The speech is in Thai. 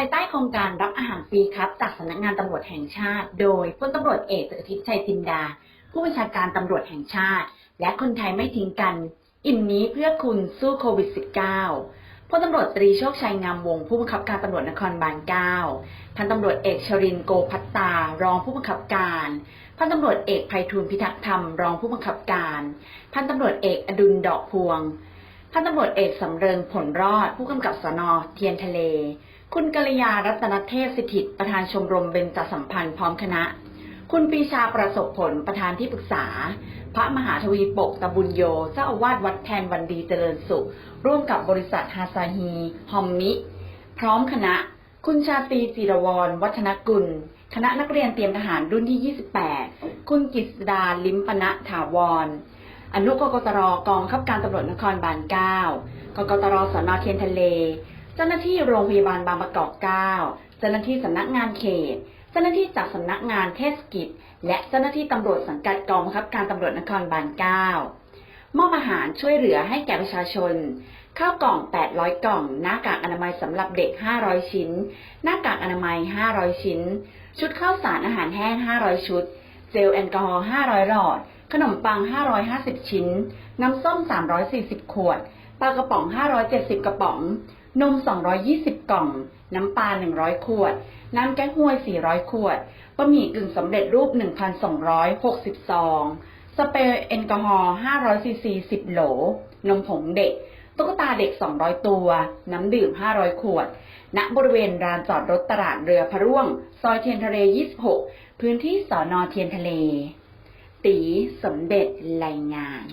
ายใต้โครงการรับอาหารฟรีครับ จากสำนักงานตำรวจแห่งชาติ โดยพลตำรวจเอกสุทธิชัยจินดา ผู้บัญชาการตำรวจแห่งชาติ และคนไทยไม่ทิ้งกัน อิ่มนี้เพื่อคุณสู้โควิด -19 พลตำรวจตรีโชคชัยงามวง ผู้บังคับการตำรวจนครบาล 9 พันตำรวจเอกชรินโกพัตตา รองผู้บังคับการ พันตำรวจเอกไพฑูรย์พิทักษ์ธรรม รองผู้บังคับการ พันตำรวจเอกอดุลดอกพวง พันตำรวจเอกสำเริงผลรอด ผู้กำกับสนเทียนทะเล คุณกัลยารัตนเทพสิทธิประธานชมรมเบญจสัมพันธ์พร้อมคณะ คุณปีชาประสบผลประธานที่ปรึกษา พระมหาทวีปกตะบุญโยเจ้าอาวาสวัดแทนวันดีเจริญสุข ร่วมกับบริษัทฮาซาฮีฮอมมิ พร้อมคณะ คุณชาตรีจิรวร วัฒนกุลคณะนักเรียนเตรียมทหารรุ่นที่ 28 คุณกิษดา ลิมปณะถาวร อนุกกตรกองบังคับการตำรวจนครบาล 9 กกตรสนเทียนทะเล เจ้าหน้าที่โรงพยาบาลบางประกอบ 9 เจ้าหน้าที่สำนักงานเขต เจ้าหน้าที่จากสำนักงานเทศกิจ และเจ้าหน้าที่ตำรวจสังกัดกองบังคับการตำรวจนครบาล 9 มอบอาหารช่วยเหลือให้แก่ประชาชน ข้าวกล่อง 800 กล่อง หน้ากากอนามัยสำหรับเด็ก 500 ชิ้น หน้ากากอนามัย 500 ชิ้น ชุดข้าวสารอาหารแห้ง 500 ชุด เจลแอลกอฮอล์500 หลอด ขนมปัง 550 ชิ้น น้ำส้ม 340 ขวด ปลากระป๋อง 570 กระป๋อง นม 220 กล่อง น้ำปลา 100 ขวด น้ำแก้งห้วย 400 ขวด บะหมี่กึ่งสำเร็จรูป 1,260ซอง สเปรย์แอลกอฮอล์500ซีซี 10 โหล นมผงเด็ก ตุ๊กตาเด็ก 200 ตัว น้ำดื่ม 500 ขวด ณ บริเวณลานจอดรถตลาดเรือพระร่วง ซอยเทียนทะเล 26 พื้นที่สอนอเทียนทะเล ตีสมเด็จรายงาน